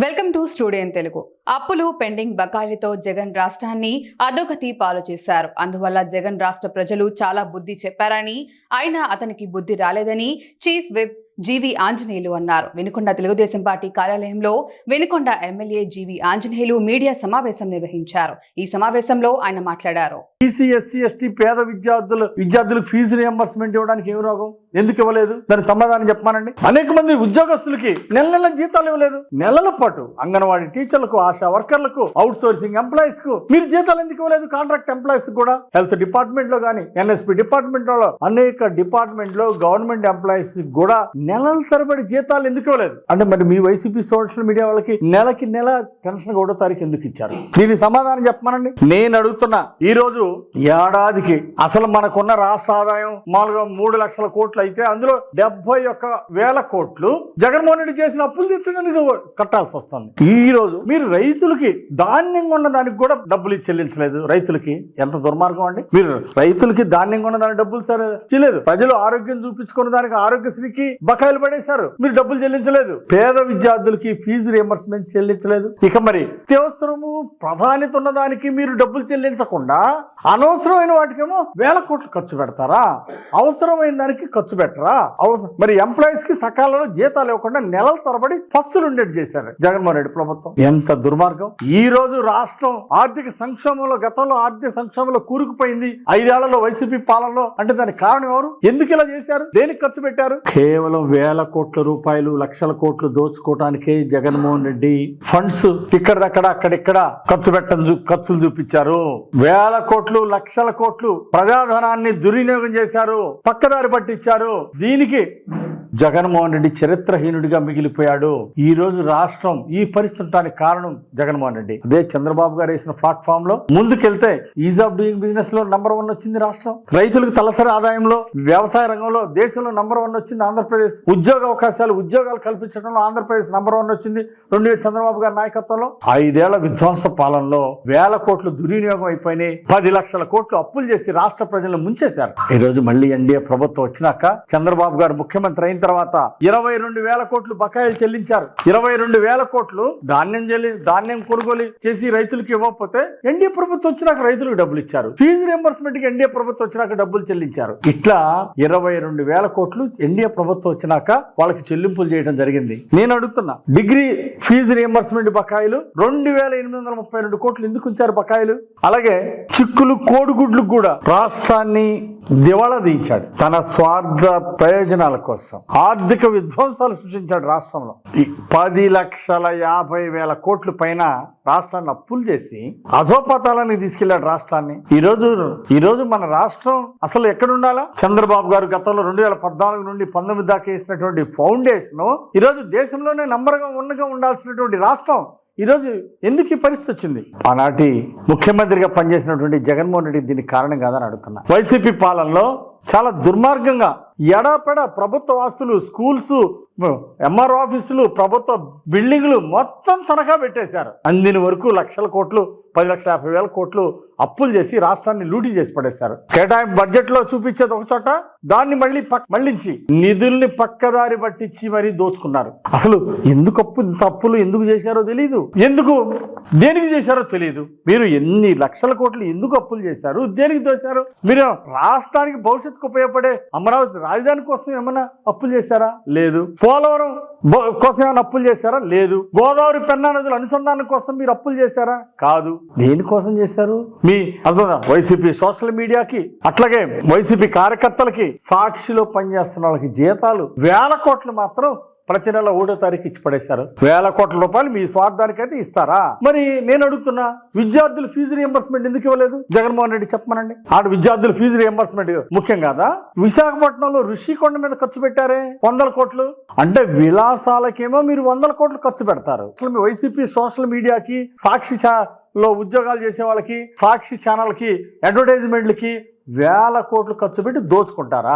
Welcome to studio Telugu. అప్పులు pending బకాయిలతో Jagan రాష్ట్రాన్ని అధోగతి పాలు చేశారు. అందువల్ల జగన్ రాష్ట్ర ప్రజలు చాలా బుద్ధి చెప్పారని అయినా అతనికి బుద్ధి రాలేదని చీఫ్ విప్ జీవి ఆంజనేయులు అన్నారు. వినుకొండ తెలుగుదేశం పార్టీ కార్యాలయంలో Vinukonda MLA GV Anjaneyulu media సమావేశం నిర్వహించారు. ఈ సమావేశంలో ఆయన మాట్లాడారు. బీసీ ఎస్సీ ఎస్టీ పేద విద్యార్థులు విద్యార్థులకు ఫీజు రియంబర్స్మెంట్ ఇవ్వడానికి ఏమి రోగం? ఎందుకు ఇవ్వలేదు? దాని సమాధానం చెప్పమానండి. అనేక మంది ఉద్యోగస్తులకి నెల నెల జీతాలు ఇవ్వలేదు. నెలల పాటు అంగన్వాడీ టీచర్లకు ఆశా వర్కర్లకు అవుట్ సోర్సింగ్ ఎంప్లాయీస్కు మీరు జీతాలు ఎందుకు ఇవ్వలేదు? కాంట్రాక్ట్ ఎంప్లాయీస్ కూడా. హెల్త్ డిపార్ట్మెంట్లో కానీ ఎన్ఎస్పి డిపార్ట్మెంట్లో అనేక డిపార్ట్మెంట్లో గవర్నమెంట్ ఎంప్లాయీస్ కూడా నెలల తరబడి జీతాలు ఎందుకు ఇవ్వలేదు? అంటే మరి మీ వైసీపీ సోషల్ మీడియా వాళ్ళకి నెలకి నెల పెన్షన్ ఒకటో తారీఖు ఎందుకు ఇచ్చారు? దీనికి సమాధానం చెప్పమనండి. నేను అడుగుతున్నా ఈ రోజు ఏడాదికి అసలు మనకున్న రాష్ట్ర ఆదాయం మామూలుగా మూడు లక్షల కోట్లు అయితే అందులో డెబ్బై ఒక్క వేల కోట్లు జగన్మోహన్ రెడ్డి చేసిన అప్పులు తీర్చడానికి కట్టాల్సి వస్తుంది. ఈ రోజు మీరు రైతులకి ధాన్యం ఉన్న దానికి కూడా డబ్బులు చెల్లించలేదు రైతులకి. ఎంత దుర్మార్గం అండి. మీరు రైతులకి ధాన్యం కొన్న దానికి డబ్బులు సరే చేయలేదు. ప్రజలు ఆరోగ్యం చూపించుకున్న దానికి ఆరోగ్యశ్రీకి బకాయిలు పడేశారు. మీరు డబ్బులు చెల్లించలేదు. పేద విద్యార్థులకి ఫీజు రియంబర్స్మెంట్ చెల్లించలేదు. ఇక మరి అత్యవసరము ప్రాధాన్యత ఉన్న దానికి మీరు డబ్బులు చెల్లించకుండా అనవసరమైన వాటికేమో వేల కోట్లు ఖర్చు పెడతారా? అవసరమైన దానికి ఖర్చు పెట్టరా? అవసరం మరి ఎంప్లాయీస్కి సకాలంలో జీతాలు ఇవ్వకుండా నెలల తరబడి ఫస్తులు ఉండేట్టు చేశారు. జగన్మోహన్ రెడ్డి ప్రభుత్వం. ఎంత దుర్మార్గం. ఈ రోజు రాష్ట్రం ఆర్థిక సంక్షోభంలో గతంలో ఆర్థిక సంక్షోభంలో కూరుకుపోయింది. ఐదేళ్ళలో వైసీపీ పాలనలో. అంటే దానికి కారణం ఎవరు? ఎందుకు ఇలా చేశారు? దేనికి ఖర్చు పెట్టారు? కేవలం వేల కోట్ల రూపాయలు లక్షల కోట్లు దోచుకోవటానికే జగన్మోహన్ రెడ్డి ఫండ్స్ ఇక్కడక్కడ అక్కడిక్కడ ఖర్చు పెట్టడం చూ- ఖర్చులు చూపించారు. వేల కోట్లు లక్షల కోట్లు ప్రజాధనాన్ని దుర్వినియోగం చేశారు. పక్కదారి పట్టించారు. దీనికి జగన్మోహన్ రెడ్డి చరిత్రహీనుడిగా మిగిలిపోయాడు. ఈ రోజు రాష్ట్రం ఈ పరిస్థితి కారణం జగన్మోహన్ రెడ్డి. అదే చంద్రబాబు గారు వేసిన ప్లాట్ఫామ్లో ముందుకెళ్తే ఈజ్ ఆఫ్ డూయింగ్ బిజినెస్లో నంబర్ వన్ వచ్చింది రాష్ట్రం. రైతులకు తలసరి ఆదాయంలో వ్యవసాయ రంగంలో దేశంలో నంబర్ వన్ వచ్చింది ఆంధ్రప్రదేశ్. ఉద్యోగ అవకాశాలు ఉద్యోగాలు కల్పించడంలో ఆంధ్రప్రదేశ్ నంబర్ వన్ వచ్చింది. రెండు చంద్రబాబు గారి నాయకత్వంలో ఐదేళ్ళ విధ్వంస పాలనలో వేల కోట్లు దుర్వినియోగం అయిపోయినాయి. పది లక్షల కోట్లు అప్పులు చేసి రాష్ట్ర ప్రజలను ముంచేశారు. ఈ రోజు మళ్ళీ ఎన్డీఏ ప్రభుత్వం వచ్చినాక చంద్రబాబు గారు ముఖ్యమంత్రి అయిన తర్వాత ఇరవై రెండు వేల కోట్లు బకాయిలు చెల్లించారు. ఇరవై రెండు వేల కోట్లు ధాన్యం చెల్లి ధాన్యం కొనుగోలు చేసి రైతులకు ఇవ్వకపోతే ఎన్డీఏ ప్రభుత్వం వచ్చినాక రైతులకు డబ్బులు ఇచ్చారు. ఫీజు రియంబర్స్మెంట్కి ఎన్డీఏ ప్రభుత్వం వచ్చినాక డబ్బులు చెల్లించారు. ఇట్లా ఇరవై రెండు వేల కోట్లు ఎన్డీఏ ప్రభుత్వం వచ్చినాక వాళ్ళకి చెల్లింపులు చేయడం జరిగింది. నేను అడుగుతున్నా డిగ్రీ ఫీజు రియంబర్స్మెంట్ బకాయిలు రెండు వేల ఎనిమిది వందల ముప్పై రెండు కోట్లు ఎందుకు ఉంచారు బకాయిలు? అలాగే చిక్కులు కోడిగుడ్లు కూడా రాష్ట్రాన్ని దివాళా దించాడు తన స్వార్థ ప్రయోజనాల కోసం. ఆర్థిక విధ్వంసాలు సృష్టించాడు రాష్ట్రంలో. ఈ పది లక్షల యాభై వేల కోట్ల పైన రాష్ట్రాన్ని అప్పులు చేసి అధోపతాలని తీసుకెళ్ళాడు రాష్ట్రాన్ని. ఈ రోజు ఈ రోజు మన రాష్ట్రం అసలు ఎక్కడుండాలా చంద్రబాబు గారు గతంలో రెండు వేల పద్నాలుగు నుండి పంతొమ్మిది దాకా వేసినటువంటి ఫౌండేషన్ ఈ రోజు దేశంలోనే నంబర్గా ఉన్నగా ఉండాల్సినటువంటి రాష్ట్రం ఈరోజు ఎందుకు ఈ పరిస్థితి వచ్చింది? ఆనాటి ముఖ్యమంత్రిగా పనిచేసినటువంటి జగన్మోహన్ రెడ్డి దీనికి కారణం కాదని అడుగుతున్నా. వైసీపీ పాలనలో చాలా దుర్మార్గంగా ఎడాపెడ ప్రభుత్వ ఆస్తులు స్కూల్స్ ఎంఆర్ ఆఫీసులు ప్రభుత్వ బిల్డింగ్లు మొత్తం తనఖా పెట్టేశారు. అందిన వరకు లక్షల కోట్లు పది లక్షల యాభై వేల కోట్లు అప్పులు చేసి రాష్ట్రాన్ని లూటీ చేసి పడేశారు. కేటాయింపు బడ్జెట్లో చూపించేది ఒక చోట దాన్ని మళ్ళీ పక్ మళ్ళించి నిధుల్ని పక్కదారి పట్టించి మరీ దోచుకున్నారు. అసలు ఎందుకు అప్పు ఇంత అప్పులు ఎందుకు చేశారో తెలియదు ఎందుకు దేనికి చేశారో తెలియదు మీరు ఎన్ని లక్షల కోట్లు ఎందుకు అప్పులు చేశారు? దేనికి దోశారు? మీరు రాష్ట్రానికి భవిష్యత్తుకు ఉపయోగపడే అమరావతి రాజధాని కోసం ఏమైనా అప్పులు చేశారా? లేదు. పోలవరం బో- కోసం ఏమైనా అప్పులు చేశారా? లేదు. గోదావరి పెన్నా నదుల అనుసంధానం కోసం మీరు అప్పులు చేశారా? కాదు. దేనికోసం చేశారు? మీ అర్థం వైసీపీ సోషల్ మీడియాకి అట్లాగే వైసీపీ కార్యకర్తలకి సాక్షిలో పనిచేస్తున్న వాళ్ళకి జీతాలు వేల కోట్లు మాత్రం ప్రతి నెల ఒకటో తారీఖు ఇచ్చి పడేశారు. వేల కోట్ల రూపాయలు మీ స్వార్థానికైతే ఇస్తారా? మరి నేను అడుగుతున్నా విద్యార్థులు ఫీజు రియంబర్స్మెంట్ ఎందుకు ఇవ్వలేదు? జగన్మోహన్ రెడ్డి చెప్పమనండి. ఆడ విద్యార్థులు ఫీజు రియంబర్స్మెంట్ ముఖ్యం కాదా? విశాఖపట్నంలో ఋషికొండ మీద ఖర్చు పెట్టారే? వందల కోట్లు? అంటే విలాసాలకేమో మీరు వందల కోట్లు ఖర్చు పెడతారు. అసలు మీ వైసీపీ సోషల్ మీడియాకి సాక్షి లో ఉద్యోగాలు చేసే వాళ్ళకి సాక్షి ఛానల్కి అడ్వర్టైజ్మెంట్లకి వేల కోట్లు ఖర్చు పెట్టి దోచుకుంటారా?